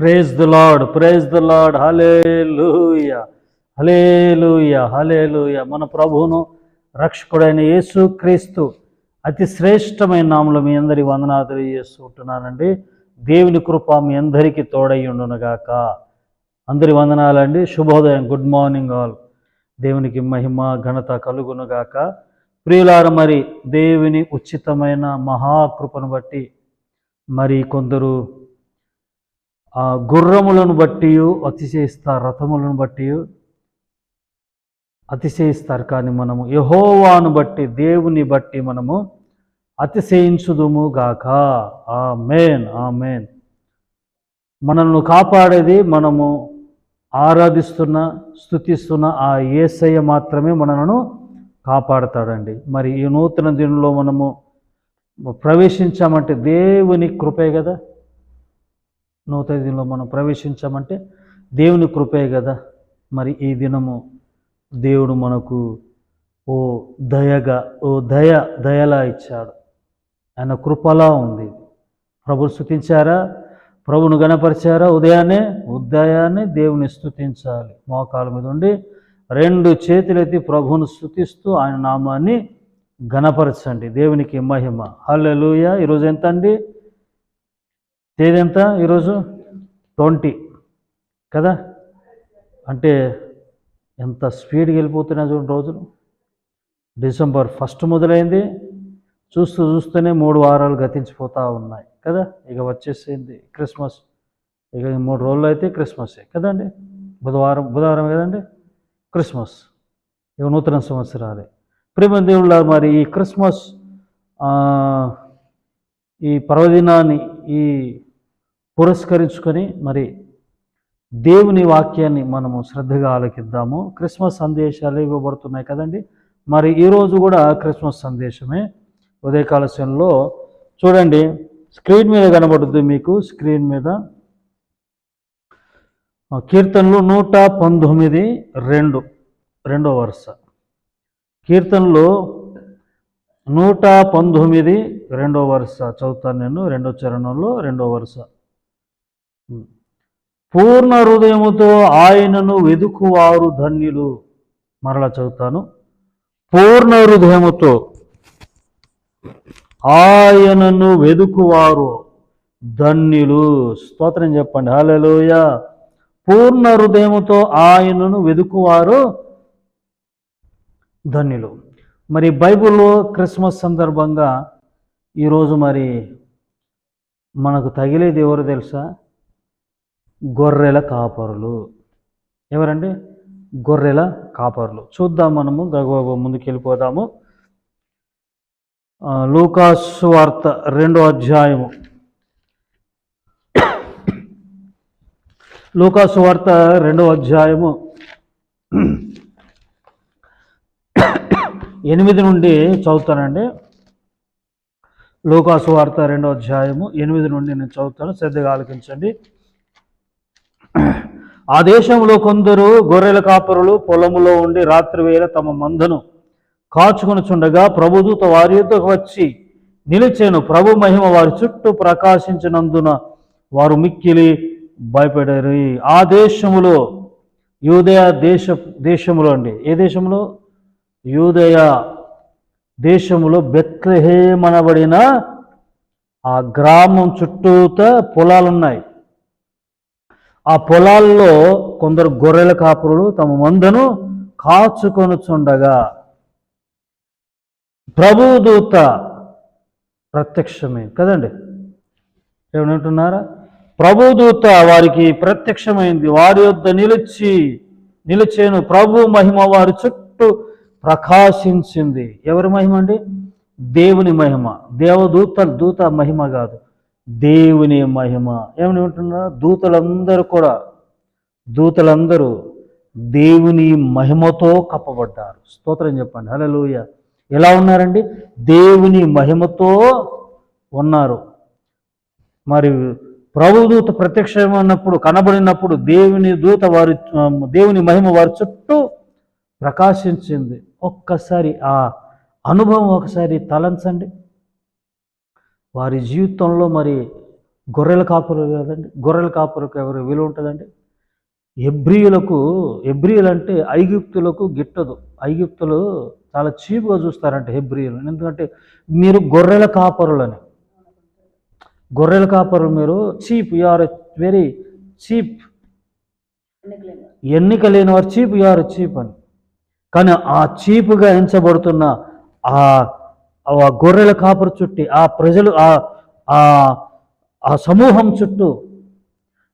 Praise the Lord praise the Lord hallelujah hallelujah hallelujah మన ప్రభువును రక్షకుడైన యేసు క్రీస్తు అతి శ్రేష్టమైన నామలు మీ అందరి వందనాలు తెలియజేస్తుంటున్నానండి దేవుని కృప మీ అందరికీ తోడయ్యుండునుగాక అందరి వందనాలండి. శుభోదయం గుడ్ మార్నింగ్ ఆల్. దేవునికి మహిమ ఘనత కలుగునుగాక ప్రియులార మరి దేవుని ఉచితమైన మహాకృపను బట్టి మరి కొందరు గుర్రములను బట్టి అతిశయిస్తారు రథములను బట్టి అతిశయిస్తారు. కానీ మనము యహోవాను బట్టి దేవుని బట్టి మనము అతిశయించుదుము గాక. ఆ మేన్ ఆ మేన్ మనల్ని కాపాడేది మనము ఆరాధిస్తున్న స్థుతిస్తున్న ఆ ఏసయ్య మాత్రమే మనలను కాపాడతాడండి. మరి ఈ నూతన దినంలో మనము ప్రవేశించామంటే దేవుని కృపే కదా. నూతన దినంలో మనం ప్రవేశించామంటే దేవుని కృపే కదా. మరి ఈ దినము దేవుడు మనకు ఓ దయగా ఓ దయ దయలా ఇచ్చాడు. ఆయన కృపలా ఉంది. ప్రభుని స్థుతించారా ప్రభును గణపరిచారా? ఉదయాన్నే ఉదయాన్నే దేవుని స్థుతించాలి మోకాల మీద ఉండి రెండు చేతులెత్తి ప్రభువును స్థుతిస్తూ ఆయన నామాన్ని గణపరచండి. దేవునికి మహిమ. హల్లెలూయ. ఈరోజు ఎంత అండి తేదీ ఎంత ఈరోజు? ట్వంటీ. కదా? అంటే ఎంత స్పీడ్గా వెళ్ళిపోతున్నాయి చూడండి రోజులు. డిసెంబర్ ఫస్ట్ మొదలైంది. చూస్తూ చూస్తూనే మూడు వారాలు గతించిపోతూ ఉన్నాయి. కదా? ఇక వచ్చేసింది క్రిస్మస్. ఇక మూడు రోజులు అయితే క్రిస్మసే. కదండి? బుధవారం బుధవారం కదండి? క్రిస్మస్. ఇక నూతన సంవత్సరాలే. ప్రేమ దేవుళ్ళ మరి ఈ క్రిస్మస్ ఈ పర్వదినాన్ని ఈ పురస్కరించుకొని మరి దేవుని వాక్యాన్ని మనము శ్రద్ధగా ఆలకిద్దాము. క్రిస్మస్ సందేశాలు ఇవ్వబడుతున్నాయి కదండి. మరి ఈరోజు కూడా క్రిస్మస్ సందేశమే. ఉదయకాల సమయంలో చూడండి స్క్రీన్ మీద కనబడుతుంది మీకు. స్క్రీన్ మీద కీర్తనలు నూట పంతొమ్మిది రెండు రెండో వరుస. కీర్తనలు నూట పంతొమ్మిది రెండో వరుస. చదువుతాను నేను రెండో చరణంలో రెండో వరుస. పూర్ణ హృదయముతో ఆయనను వెదుకువారు ధన్యులు. మరలా చదువుతాను. పూర్ణ హృదయముతో ఆయనను వెదుకువారు ధన్యులు. స్తోత్రం చెప్పండి. హల్లెలూయ. పూర్ణ హృదయముతో ఆయనను వెదుకువారు ధన్యులు. మరి బైబిల్లో క్రిస్మస్ సందర్భంగా ఈరోజు మరి మనకు తగిలేది ఎవరు తెలుసా? గొర్రెల కాపరులు. ఎవరండి? గొర్రెల కాపరులు. చూద్దాం మనము. గగ ముందుకు వెళ్ళిపోదాము లూకాసు వార్త రెండో అధ్యాయము. లూకాసు వార్త రెండో అధ్యాయము. ఎనిమిది నుండి చదువుతానండి. లూకాసు వార్త రెండో అధ్యాయము. ఎనిమిది నుండి నేను చదువుతాను. శ్రద్ధగా ఆలకించండి. ఆ దేశంలో కొందరు గొర్రెల కాపరులు పొలములో ఉండి రాత్రి వేళ తమ మందను కాచుకొనుచుండగా ప్రభుదూత వారి యుద్ధకు వచ్చి నిలిచాను. ప్రభు మహిమ వారి చుట్టూ ప్రకాశించినందున వారు మిక్కిలి భయపడారు. ఆ దేశములో యూదయ దేశ దేశములో అండి. ఏ దేశంలో యూదయ దేశములో బెత్లహేమనబడిన ఆ గ్రామం చుట్టూత పొలాలున్నాయి. ఆ పొలాల్లో కొందరు గొర్రెల కాపురులు తమ మందను కాచుకొనుచుండగా ప్రభుదూత ప్రత్యక్షమే కదండి? ఏమంటున్నారా ప్రభుదూత వారికి ప్రత్యక్షమైంది. వారి యొద్ద నిలిచి నిలిచేను ప్రభు మహిమ వారి చుట్టూ ప్రకాశించింది. ఎవరి మహిమ అండి దేవుని మహిమ. దేవదూత దూత మహిమ కాదు. దేవుని మహిమ. ఏమని ఉంటున్నా దూతలందరూ కూడా దూతలందరూ దేవుని మహిమతో కప్పబడ్డారు. స్తోత్రం చెప్పండి. హలలోయ ఎలా ఉన్నారండి? దేవుని మహిమతో ఉన్నారు. మరి ప్రభుదూత ప్రత్యక్షమైనప్పుడు కనబడినప్పుడు దేవుని దూత వారి దేవుని మహిమ వారి చుట్టూ ప్రకాశించింది. ఒక్కసారి ఆ అనుభవం ఒకసారి తలంచండి. వారి జీవితంలో మరి గొర్రెల కాపురు కదండి. గొర్రెల కాపురకు ఎవరు విలువ ఉంటుందండి? ఎబ్రియులకు ఎబ్రియులు అంటే ఐగుప్తులకు గిట్టదు. ఐగుప్తులు చాలా చీప్గా చూస్తారంట హెబ్రియులు. ఎందుకంటే మీరు గొర్రెల కాపరులని. గొర్రెల కాపరులు మీరు cheap you are very cheap. ఎన్నిక లేని వారు చీప్ యు ఆర్ చీప్ అని. కానీ ఆ చీపుగా ఎంచబడుతున్న ఆ ఆ గొర్రెల కాపురు చుట్టి ఆ ప్రజలు ఆ ఆ సమూహం చుట్టూ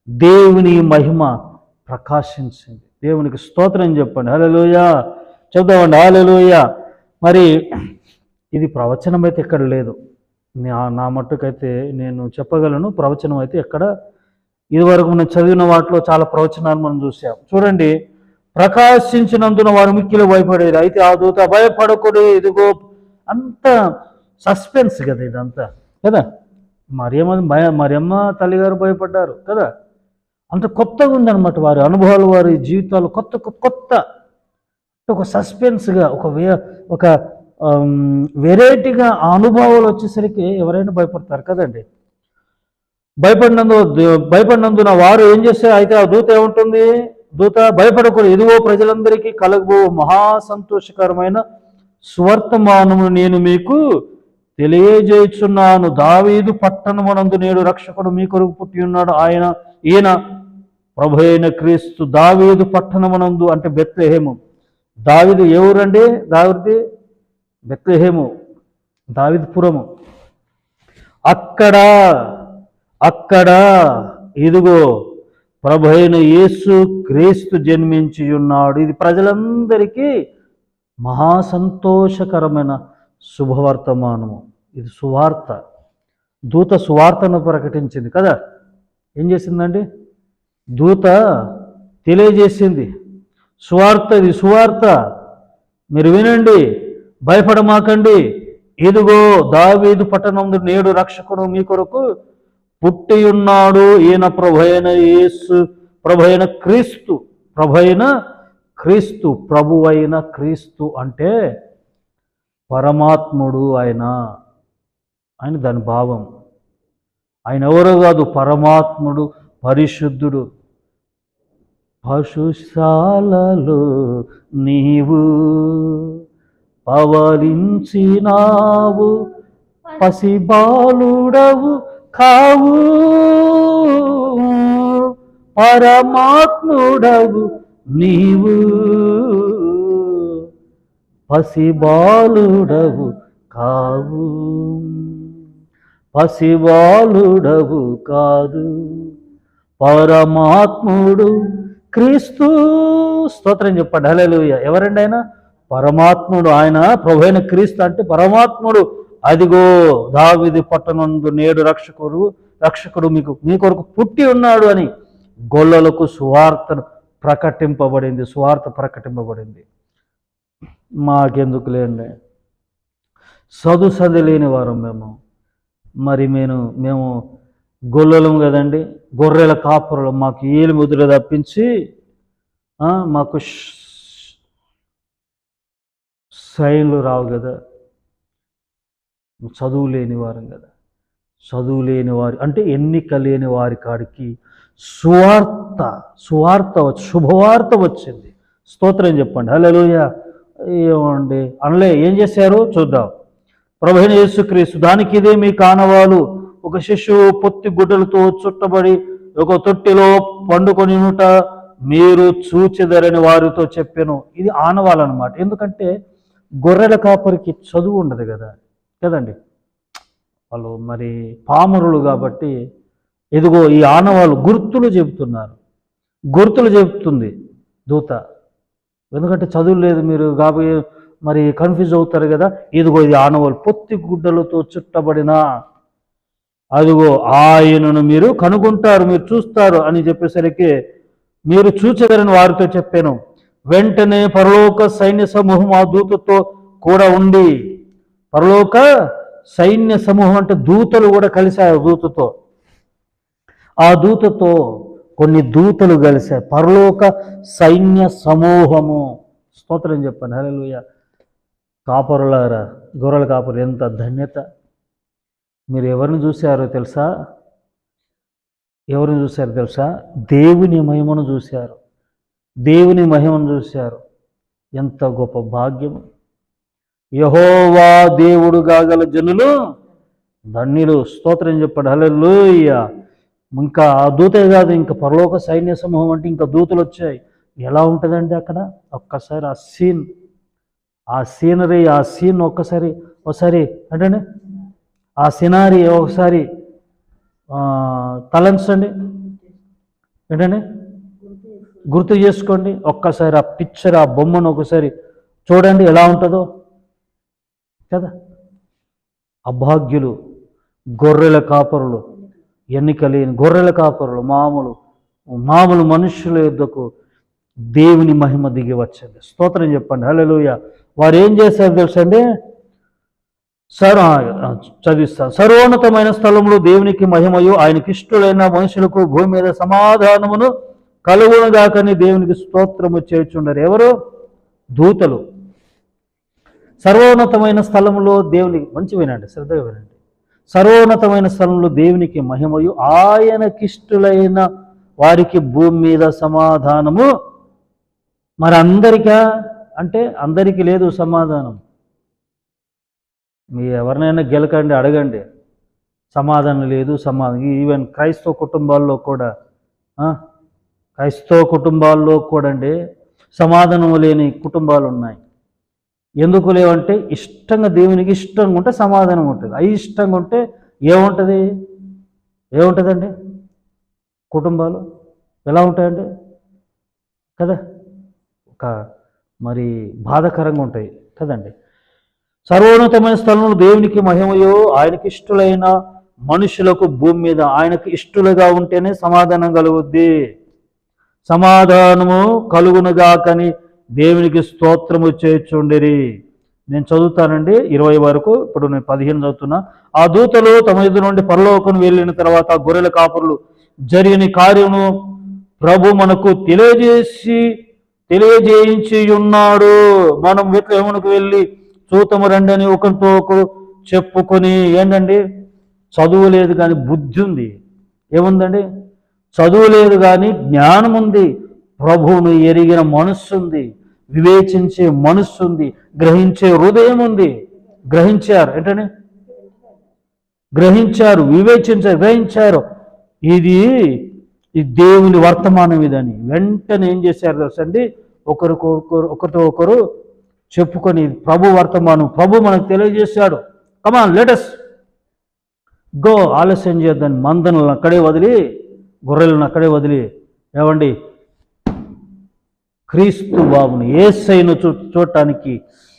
దేవుని మహిమ ప్రకాశించింది. దేవునికి స్తోత్రం చెప్పండి. హలోయ చెప్దామండి హలోయ మరి ఇది ప్రవచనం అయితే ఎక్కడ లేదు. నా నా మట్టుకైతే నేను చెప్పగలను. ప్రవచనం అయితే ఎక్కడ? ఇదివరకు మనం చదివిన వాటిలో చాలా ప్రవచనాలు మనం చూసాం. చూడండి. ప్రకాశించినందున వారు మిక్కిలు భయపడేది. అయితే ఆ దూత భయపడకూడదు ఇదిగో అంత సస్పెన్స్ కదా ఇదంతా కదా? మరియమ్మ భయ మరియమ్మ తల్లిగారు భయపడ్డారు కదా? అంత కొత్తగా ఉందన్నమాట వారి అనుభవాలు వారి జీవితాలు కొత్త కొత్త- కొత్త. ఒక సస్పెన్స్గా ఒక వే ఒక వెరైటీగా ఆ అనుభవాలు వచ్చేసరికి ఎవరైనా భయపడతారు కదండి. భయపడినందు భయపడినందున వారు ఏం చేస్తే అయితే ఆ దూత ఏముంటుంది? దూత భయపడకూడదు. ఇదిగో ప్రజలందరికీ కలగబో మహా సంతోషకరమైన స్వర్తమానము నేను మీకు తెలియజేయుచున్నాను. దావీదు పట్టణమునందు నేడు రక్షకుడు మీ కొరకు పుట్టి ఉన్నాడు. ఆయన ఈయన ప్రభు అయిన క్రీస్తు దావీదు పట్టణమునందు అంటే బెత్లహేము. దావిదు ఎవరండి? దావిది బెత్లహేము దావిదపురము. అక్కడ అక్కడ ఇదిగో ప్రభు అయిన యేసు క్రీస్తు జన్మించి ఉన్నాడు. ఇది ప్రజలందరికీ మహా సంతోషకరమైన శుభవర్తమానము. ఇది సువార్త. దూత సువార్తను ప్రకటించింది కదా? ఏం చేసిందండి? దూత తెలియజేసింది. సువార్త ఇది సువార్త. మీరు వినండి భయపడమాకండి. ఇదిగో దావీదు పట్టణం నేడు రక్షకుడు మీ కొరకు పుట్టి ఉన్నాడు. ఈయన ప్రభైన యేసు ప్రభైన క్రీస్తు ప్రభైన క్రీస్తు ప్రభువైన క్రీస్తు అంటే పరమాత్ముడు ఆయన. ఆయన దాని భావం. ఆయన ఎవరో కాదు? పరమాత్ముడు పరిశుద్ధుడు. పశుశాలలో నీవు పవలించినావు పసిబాలుడవు కావు. పరమాత్ముడవు నీవు పసిబాలుడవు కావు. పసిబాలుడవు కాదు. పరమాత్ముడు క్రీస్తు. స్తోత్రం చెప్పండి. హల్లెలూయా. ఎవరండి ఆయన పరమాత్ముడు. ఆయన ప్రభు అయిన క్రీస్తు అంటే పరమాత్ముడు. అదిగో దావిది పట్టణందు నేడు రక్షకుడు రక్షకుడు మీకు మీ కొరకు పుట్టి ఉన్నాడు అని గొల్లలకు సువార్తను ప్రకటింపబడింది స్వార్థ ప్రకటింపబడింది. మాకెందుకు లేండి? చదువు లేని వారం మేము. మరి మేము మేము గొల్లలం కదండి గొర్రెల కాపురలు. మాకు ఏలు ముద్ర తప్పించి మాకు సైన్లు రావు కదా. చదువు లేని వారం కదా. చదువు లేని వారి అంటే ఎన్నిక లేని వారి కాడికి సువార్త సువార్త వచ్చి శుభవార్త వచ్చింది. స్తోత్రం చెప్పండి. హలోయ ఏమండి? అనలే ఏం చేశారు? చూద్దాం. ప్రభుని యేసుక్రీస్తు దానికి ఇదే మీ కానవాలు. ఒక శిశువు పొత్తి గుడ్డలతో చుట్టబడి ఒక తొట్టిలో పండుకొని ఉంట మీరు చూచెదరని వారితో చెప్పాను. ఇది ఆనవాలన్నమాట ఎందుకంటే గొర్రెల కాపరికి చదువు ఉండదు కదా. కదండి? వాళ్ళు మరి పామరులు కాబట్టి ఇదిగో ఈ ఆనవాళ్ళు గుర్తులు చెబుతున్నారు. గుర్తులు చెబుతుంది దూత. ఎందుకంటే చదువు లేదు మీరు కాబోయే మరి కన్ఫ్యూజ్ అవుతారు కదా. ఇదిగో ఇది ఆనవాళ్ళు పొత్తి గుడ్డలతో చుట్టబడిన. అదిగో ఆయనను మీరు కనుగొంటారు మీరు చూస్తారు అని చెప్పేసరికి మీరు చూచెదరని వారితో చెప్పాను. వెంటనే పరలోక సైన్య సమూహం ఆ దూతతో కూడా ఉండి పరలోక సైన్య సమూహం అంటే దూతలు కూడా కలిశారు దూతతో. ఆ దూతతో కొన్ని దూతలు కలిశాయి పరలోక సైన్య సమూహము. స్తోత్రం చెప్పాను హల్లెలూయ. కాపరులారా గొర్రెల కాపరు ఎంత ధన్యత. మీరు ఎవరిని చూశారో తెలుసా? ఎవరిని చూశారు తెలుసా? దేవుని మహిమను చూశారు. దేవుని మహిమను చూశారు. ఎంత గొప్ప భాగ్యము. యహోవా దేవుడు కాగల జనులు ధన్యులు. స్తోత్రం చెప్పాడు. హలో ఇంకా ఆ దూతే కాదు ఇంకా పరలోక సైన్య సమూహం అంటే ఇంకా దూతలు వచ్చాయి. ఎలా ఉంటుందండి అక్కడ? ఒక్కసారి ఆ సీన్ ఆ సీనరీ ఆ సీన్ ఒక్కసారి ఒకసారి అంటే ఆ సినారీ ఒకసారి తలంచండి. ఏంటండి? గుర్తు చేసుకోండి. ఒక్కసారి ఆ పిక్చర్ ఆ బొమ్మను ఒకసారి చూడండి ఎలా ఉంటుందో. కదా? అభాగ్యులు గొర్రెల కాపరులు. ఎన్నిక లేని గొర్రెల కాపరులు మామూలు మామూలు మనుషుల యుద్ధకు దేవుని మహిమ దిగి వచ్చింది. స్తోత్రం చెప్పండి. హలోయ వారు ఏం చేశారు తెలుసండి? సర్ చదివిస్తారు చదివిస్తాను. సర్వోన్నతమైన స్థలంలో దేవునికి మహిమయు ఆయనకి ఇష్టలైన మనుషులకు భూమి మీద సమాధానమును కలుగునుగాకని దేవునికి స్తోత్రము చేర్చుండరు ఎవరు? దూతలు. సర్వోన్నతమైన స్థలంలో దేవునికి మంచి వినండి శ్రద్ధగా వినండి. సర్వోన్నతమైన స్థలంలో దేవునికి మహిమయు. ఆయనకిష్టులైన వారికి భూమి మీద సమాధానము. మరి అందరికా అంటే అందరికీ లేదు సమాధానం. మీ ఎవరినైనా గెలకండి అడగండి. సమాధానం లేదు సమాధానం ఈవెన్ క్రైస్తవ కుటుంబాల్లో కూడా క్రైస్తవ కుటుంబాల్లో కూడా అండి సమాధానం లేని కుటుంబాలు ఉన్నాయి ఎందుకు లేవంటే ఇష్టంగా దేవునికి ఇష్టంగా ఉంటే సమాధానం ఉంటుంది. అయిష్టంగా ఉంటే ఏముంటుంది? ఏముంటుందండి? కుటుంబాలు ఎలా ఉంటాయండి? కదా? ఒక మరి బాధాకరంగా ఉంటాయి కదండి. సర్వోన్నతమైన స్థలంలో దేవునికి మహిమయో ఆయనకి ఇష్టలైన మనుషులకు భూమి మీద ఆయనకి ఇష్టలుగా ఉంటేనే సమాధానం కలుగుద్ది. సమాధానము కలుగునుగాకని దేవునికి స్తోత్రము చేర్చుండిరి నేను చదువుతానండి ఇరవై వరకు ఇప్పుడు నేను పదిహేను చదువుతున్నా. ఆ దూతలు తమ ఎదురు నుండి పరలోకం వెళ్ళిన తర్వాత గొర్రెల కాపురులు జరిగిన కార్యము ప్రభు మనకు తెలియజేసి తెలియజేయించి ఉన్నాడు మనం విత్లహమునకు వెళ్ళి చూతము రండి అని ఒకరితో ఒకరు చెప్పుకొని ఏంటండి? చదువు లేదు కానీ బుద్ధి ఉంది. ఏముందండి? చదువు లేదు కానీ జ్ఞానం ఉంది ప్రభువును ఎరిగిన మనస్సు ఉంది వివేచించే మనస్సు ఉంది గ్రహించే హృదయం ఉంది గ్రహించారు. ఏంటని? గ్రహించారు వివేచించారు గ్రహించారు. ఇది ఈ దేవుని వర్తమానం ఇదని. వెంటనే ఏం చేశారు తెలుసండి ఒకరికొకరు ఒకరితో ఒకరు చెప్పుకొని ప్రభు వర్తమానం ప్రభు మనకు తెలియజేశాడు. కమాన్ లేటస్ గో ఆలస్యం చేద్దాం. మందనలను అక్కడే వదిలి గొర్రెలను అక్కడే వదిలి. ఏమండి? క్రీస్తు బాబుని ఏసైను చూ చూడటానికి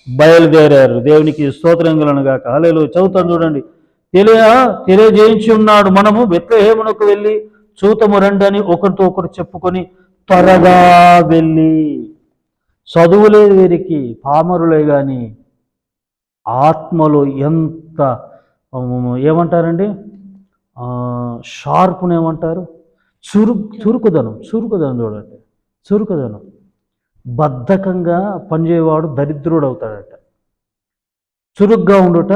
బయలుదేరారు. దేవునికి స్తోత్రంగులను గాక. కాలేలు చదువుతాను చూడండి. తెలియ తెలియజేయించి ఉన్నాడు మనము. బెత్లహేమునకు వెళ్ళి చూతము రండి అని ఒకరితో ఒకరు చెప్పుకొని త్వరగా వెళ్ళి. చదువు లేదు వీరికి పామరులే కానీ ఆత్మలో ఎంత ఏమంటారండి? షార్ప్ని ఏమంటారు చురు చురుకుదనం చురుకుదనం చూడండి. చురుకుదనం. బద్ధకంగా పనిచేయవాడు దరిద్రుడు అవుతాడట చురుగ్గా ఉండుట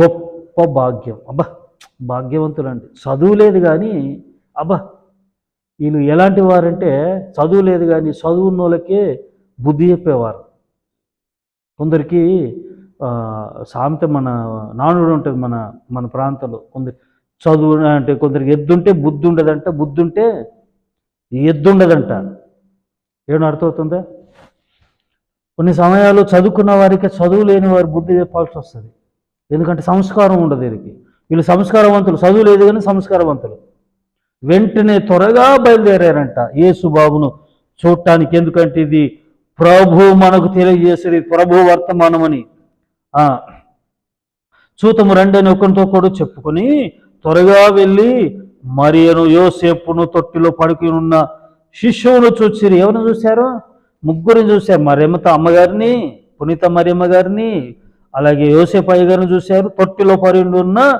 గొప్ప భాగ్యం. అబ్బా భాగ్యవంతులండి. చదువు లేదు కానీ అబ్బా వీళ్ళు ఎలాంటి వారంటే చదువు లేదు కానీ చదువున్న వాళ్ళకే బుద్ధి చెప్పేవారు. కొందరికి సామెత మన నానుడు ఉంటుంది మన మన ప్రాంతంలో. కొందరు చదువు అంటే కొందరికి ఎద్దుంటే బుద్ధి ఉండదంట బుద్ధి ఉంటే ఎద్దు ఉండదంట ఏమో అర్థమవుతుందా? కొన్ని సమయాల్లో చదువుకున్న వారికి చదువు లేని వారి బుద్ధి చెప్పాల్సి వస్తుంది. ఎందుకంటే సంస్కారం ఉండదు వీరికి. వీళ్ళు సంస్కారవంతులు. చదువు లేదు కానీ సంస్కారవంతులు. వెంటనే త్వరగా బయలుదేరారంట. యేసు బాబును చూడటానికి. ఎందుకంటే ఇది ప్రభు మనకు తెలియజేసేది ప్రభు వర్తమానమని. చూతము రండి అని ఒకరితో కూడా చెప్పుకొని త్వరగా వెళ్ళి మరియను యోసేపును తొట్టిలో పడుకుని ఉన్న శిష్యువును చూసిరు ఎవరిని చూశారు? ముగ్గురిని చూశారు. మరియమ్మతో అమ్మగారిని పునీత మరియమ్మ గారిని అలాగే యోసేపు అయ్య గారిని చూశారు. తొట్టిలో పడి ఉన్న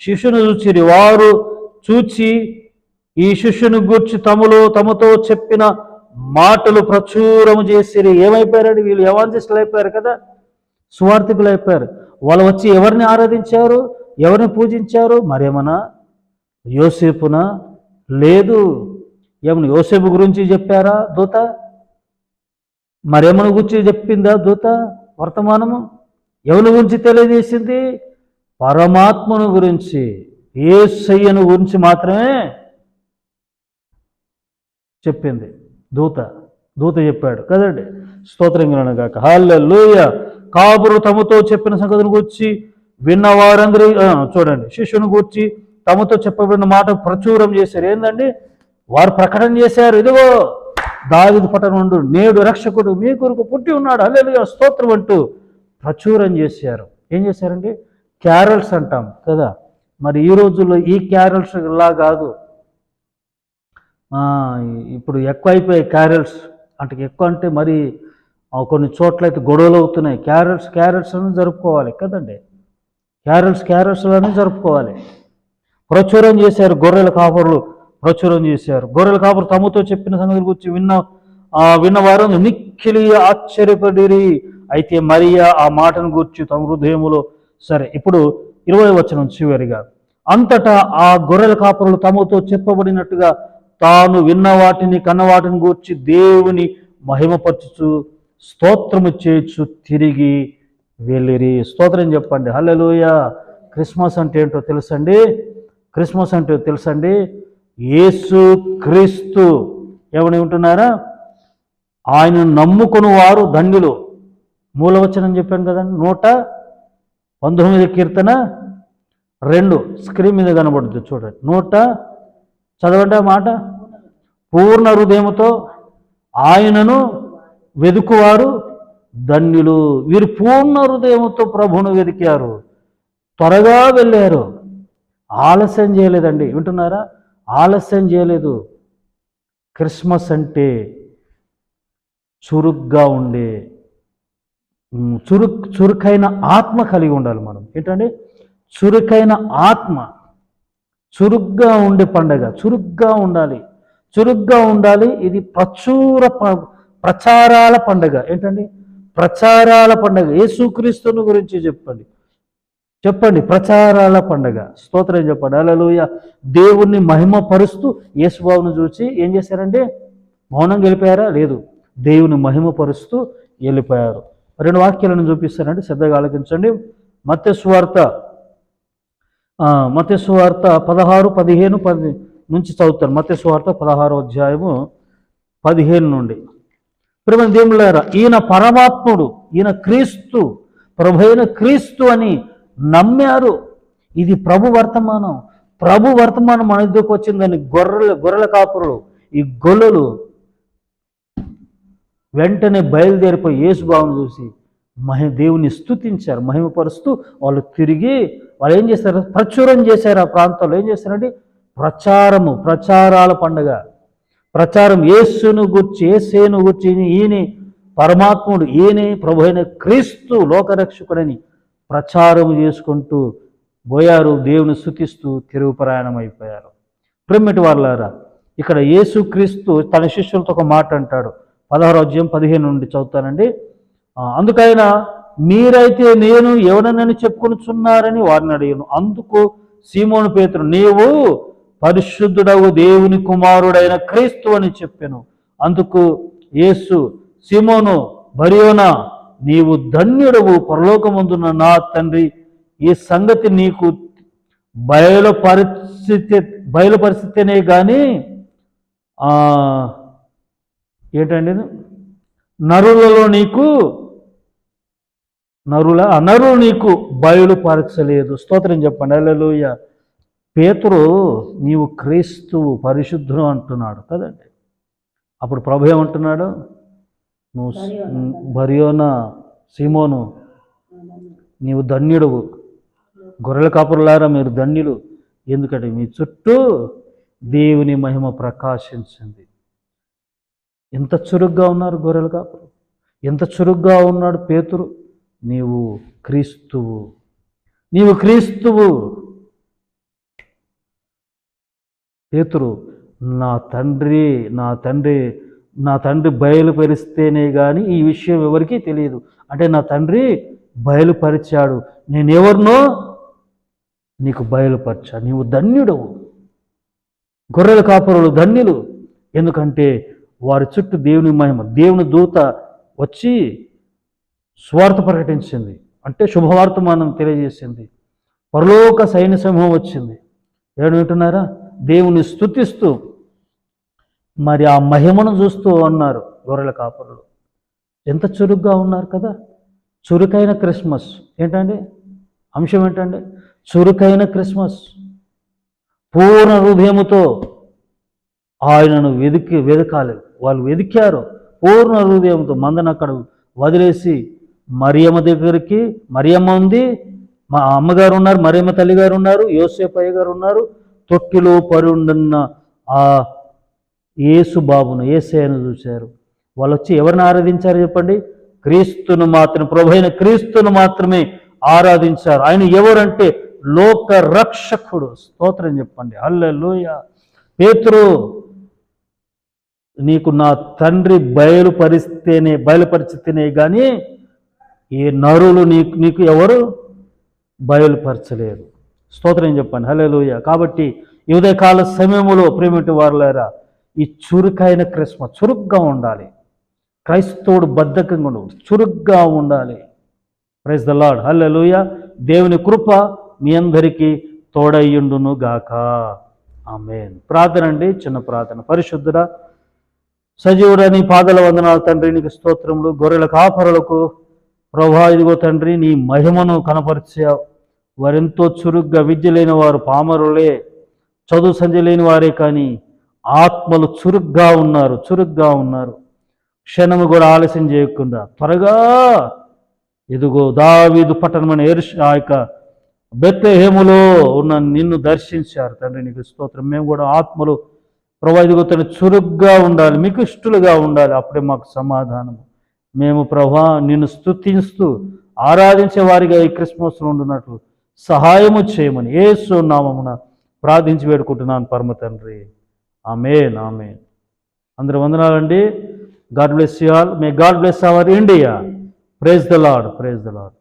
శిష్యుని చూసిరి వారు చూచి ఈ శిష్యుని గూర్చి తమలో తమతో చెప్పిన మాటలు ప్రచురము చేసిరి. ఏమైపోయారండి? వీళ్ళు ఎవాంజిస్టులు అయిపోయారు కదా. సువార్థికులు అయిపోయారు. వాళ్ళు వచ్చి ఎవరిని ఆరాధించారు? ఎవరిని పూజించారు? మరేమన్నా యోసేపున? లేదు. ఏమన్నా యోసేపు గురించి చెప్పారా దూత? మరేమని గురించి చెప్పిందా దూత వర్తమానము? ఎవరి గురించి తెలియజేసింది? పరమాత్మను గురించి ఏసయ్యను గురించి మాత్రమే చెప్పింది దూత. దూత చెప్పాడు కదండి? స్తోత్రం కాక హాల్లెలూయ! కాపురు తమతో చెప్పిన సంగతిని గురించి విన్నవారందరూ చూడండి. శిష్యుని గురించి తమతో చెప్పబడిన మాట ప్రచురం చేశారు. ఏంటండి వారు ప్రకటన చేశారు ఇదిగో దావిది పట్టణుండు నేడు రక్షకుడు మీ కొరకు పుట్టి ఉన్నాడు. అల్లెలుగా స్తోత్రం అంటూ ప్రచురం చేశారు. ఏం చేశారండి క్యారల్స్ అంటాం కదా. మరి ఈ రోజుల్లో ఈ క్యారల్స్ ఇలా కాదు. ఇప్పుడు ఎక్కువ అయిపోయాయి క్యారల్స్ అంటే ఎక్కువ అంటే మరి ఆ, కొన్ని చోట్ల అయితే గొడవలు అవుతున్నాయి. క్యారల్స్ క్యారల్స్ అని జరుపుకోవాలి కదండి. క్యారల్స్ క్యారల్స్లోనే జరుపుకోవాలి. ప్రచురం చేశారు గొర్రెల కాపరులు. ప్రచురం చేశారు. గొర్రెల కాపరు తమతో చెప్పిన సంగతి గురించి విన్న ఆ, విన్నవారు మిక్కిలి ఆశ్చర్యపడిరి. అయితే మరియా ఆ మాటను గూర్చి తమ హృదయములో సరే ఇప్పుడు ఇరవై వచనం చివరిగా. అంతటా ఆ గొర్రెల కాపరులు తమతో చెప్పబడినట్టుగా తాను విన్న వాటిని కన్న వాటిని గూర్చి దేవుని మహిమపరచుచు స్తోత్రము చేచు తిరిగి వెళ్ళిరి. స్తోత్రం చెప్పండి. హల్లెలూయ. క్రిస్మస్ అంటే ఏంటో తెలుసండి? క్రిస్మస్ అంటే తెలుసండి? యేసు క్రీస్తు. ఏమని ఉంటున్నారా ఆయన నమ్ముకుని వారు ధన్యులు. మూలవచనం చెప్పాను కదండి. నూట పంతొమ్మిది కీర్తన రెండు స్క్రీన్ మీద కనబడుతుంది చూడండి. నూట చదవండి మాట. పూర్ణ హృదయముతో ఆయనను వెదుకువారు ధన్యులు. వీరు పూర్ణ హృదయముతో ప్రభును వెతికారు త్వరగా వెళ్ళారు. ఆలస్యం చేయలేదండి. వింటున్నారా? ఆలస్యం చేయలేదు. క్రిస్మస్ అంటే చురుగ్గా ఉండే చురు చురుక్ చురుకైన ఆత్మ కలిగి ఉండాలి మనం. ఏంటంటే చురుకైన ఆత్మ చురుగ్గా ఉండే పండగ చురుగ్గా ఉండాలి. చురుగ్గా ఉండాలి ఇది ప్రచుర ప- ప్రచారాల పండగ. ఏంటండి ప్రచారాల పండగ. యేసుక్రీస్తుని గురించి చెప్పండి. చెప్పండి ప్రచారాల పండగ. స్తోత్రం చెప్పండి. అలలోయ దేవుణ్ణి మహిమపరుస్తూ యేసుబాబును చూసి ఏం చేశారండి? మౌనం గెలిపారా? లేదు. దేవుని మహిమపరుస్తూ వెళ్ళిపోయారు రెండు వాక్యాలను చూపిస్తానండి శ్రద్ధగా ఆలోచించండి మత్స్య సువార్త పదహారు పదిహేను పది నుంచి చదువుతాను. మత్స్య పదహారో పదహారు అధ్యాయము పదిహేను నుండి. ప్రేమ దేవులారా ఈయన పరమాత్ముడు ఈయన క్రీస్తు ప్రభు క్రీస్తు అని నమ్మారు. ఇది ప్రభు వర్తమానం. ప్రభు వర్తమానం మన ఇద్దరికి వచ్చిందని గొర్రెల గొర్రెల కాపురులు ఈ గొల్లలు వెంటనే బయలుదేరిపోయి యేసుబాబును చూసి మహి దేవుని స్తుతించారు మహిమపరుస్తూ వాళ్ళు తిరిగి వాళ్ళు ఏం చేశారు? ప్రచురం చేశారు ఆ ప్రాంతంలో. ఏం చేశారంటే ప్రచారము ప్రచారాల పండగ. ప్రచారం యేసును గుర్చి ఏసేను గుర్చి ఈయన పరమాత్ముడు ఈయనే ప్రభు అయిన క్రీస్తు లోకరక్షకుడని ప్రచారం చేసుకుంటూ పోయారు. దేవుని స్థుతిస్తూ తిరుగు ప్రయాణం అయిపోయారు ప్రిమిటి వాళ్ళారా ఇక్కడ యేసుక్రీస్తు తన శిష్యులతో ఒక మాట అంటాడు. పదహారు అధ్యాయం పదిహేను నుండి చదువుతానండి. అందుకైనా మీరైతే నేను ఎవడనని చెప్పుకొనుచున్నారని వారిని అడిగాను. అందుకు సీమోను పేతురు నీవు పరిశుద్ధుడవు దేవుని కుమారుడైన క్రీస్తు అని చెప్పాను. అందుకు యేసు సీమోను బరియోనా నీవు ధన్యుడవు పరలోకమందున్న నా తండ్రి. ఈ సంగతి నీకు బయలుపరిస్థితి పరిస్థితి బయలు పరిస్థితినే కానీ ఏంటండి నరులలో నీకు నరుల అనరులు నీకు బయలుపరచలేదు స్తోత్రం చెప్పండి. అల్లెలుయ పేతురు నీవు క్రీస్తువు పరిశుద్ధుడు అంటున్నాడు కదండి. అప్పుడు ప్రభు ఏమంటున్నాడు? నువ్వు బరియోన సీమోను నీవు ధన్యుడువు. గొర్రెల కాపురులారా మీరు ధన్యులు. ఎందుకంటే మీ చుట్టూ దేవుని మహిమ ప్రకాశించింది. ఎంత చురుగ్గా ఉన్నారు గొర్రెల కాపురు ఎంత చురుగ్గా ఉన్నాడు పేతురు. నీవు క్రీస్తువు. నీవు క్రీస్తువు. పేతురు నా తండ్రి నా తండ్రి నా తండ్రి బయలుపరిస్తేనే కానీ ఈ విషయం ఎవరికీ తెలియదు. అంటే నా తండ్రి బయలుపరిచాడు. నేను ఎవరినో నీకు బయలుపరిచా. నీవు ధన్యుడవు. గొర్రెల కాపురులు ధన్యులు. ఎందుకంటే వారి చుట్టూ దేవుని మహిమ దేవుని దూత వచ్చి స్వార్థ ప్రకటించింది. అంటే శుభవార్త మనం తెలియజేసింది. పరలోక సైన్య సమూహం వచ్చింది. ఏడు వింటున్నారా? దేవుని స్తుతిస్తూ మరి ఆ మహిమను చూస్తూ ఉన్నారు గొర్రెల కాపురులు. ఎంత చురుగ్గా ఉన్నారు కదా? చురుకైన క్రిస్మస్. ఏంటండి? అంశం ఏంటండి? చురుకైన క్రిస్మస్. పూర్ణ హృదయముతో ఆయనను వెదికి వెదకాలి. వాళ్ళు వెదికారు. పూర్ణ హృదయంతో మందను అక్కడ వదిలేసి మరియమ్మ దగ్గరికి మరియమ్మ ఉంది. మా అమ్మగారు ఉన్నారు మరియమ్మ తల్లి గారు ఉన్నారు యోసేపయ్య గారు ఉన్నారు. తొట్టిలో పరుండున్న ఆ యేసు బాబును చూశారు. వాళ్ళు వచ్చి ఎవరిని ఆరాధించారు చెప్పండి? క్రీస్తును మాత్రం ప్రభు అయిన క్రీస్తును మాత్రమే ఆరాధించారు. ఆయన ఎవరంటే లోక రక్షకుడు. స్తోత్రం చెప్పండి. అల్లెలుయ పేతురు నీకు నా తండ్రి బయలుపరిస్తేనే బయలుపరిచితేనే కానీ ఈ నరులు నీకు నీకు ఎవరు? బయలుపరచలేరు స్తోత్రం చెప్పండి. హల్లెలూయ. కాబట్టి ఉదయకాల సమయంలో ప్రేమిటి వారులేరా ఈ చురుకైన క్రిస్మ చురుగ్గా ఉండాలి. క్రైస్తవుడు బద్ధకంగా ఉండదు చురుగ్గా ఉండాలి. ప్రైజ్ ద లాడ్ హల్లెలూయ దేవుని కృప మీ అందరికీ తోడయ్యుండును గాక. ఆమెన్ ప్రార్థన అండి చిన్న ప్రార్థన. పరిశుద్ధుడ సజీవుడ నీ పాదల వందనాలు తండ్రి నీకు స్తోత్రములు. గొర్రెల కాపరులకు ప్రభా ఇదిగో తండ్రి నీ మహిమను కనపరిచావు. వారెంతో చురుగ్గా విద్య లేని వారు పామరులే. చదువు సంధ్య లేని వారే కానీ ఆత్మలు చురుగ్గా ఉన్నారు చురుగ్గా ఉన్నారు. క్షణము కూడా ఆలస్యం చేయకుండా త్వరగా ఇదిగో దావీదు పట్టణమైన ఎరుష్ ఆ యొక్క బెత్తహేములో ఉన్న నిన్ను దర్శించారు. తండ్రి నీకు స్తోత్రం. మేము కూడా ఆత్మలు ప్రభా ఇదిగో తండ్రి చురుగ్గా ఉండాలి మీకు ఇష్టలుగా ఉండాలి. అప్పుడే మాకు సమాధానం మేము ప్రభా నిన్ను స్తుతిస్తూ ఆరాధించే వారిగా ఈ క్రిస్మస్ ఉండున్నట్లు సహాయము చేయమని ఏసు నామమున ప్రార్థించి వేడుకుంటున్నాను పరమ తండ్రి. Amen amen. అందరు వందనాలండి. God bless you all. May God bless our India. Praise the Lord praise the Lord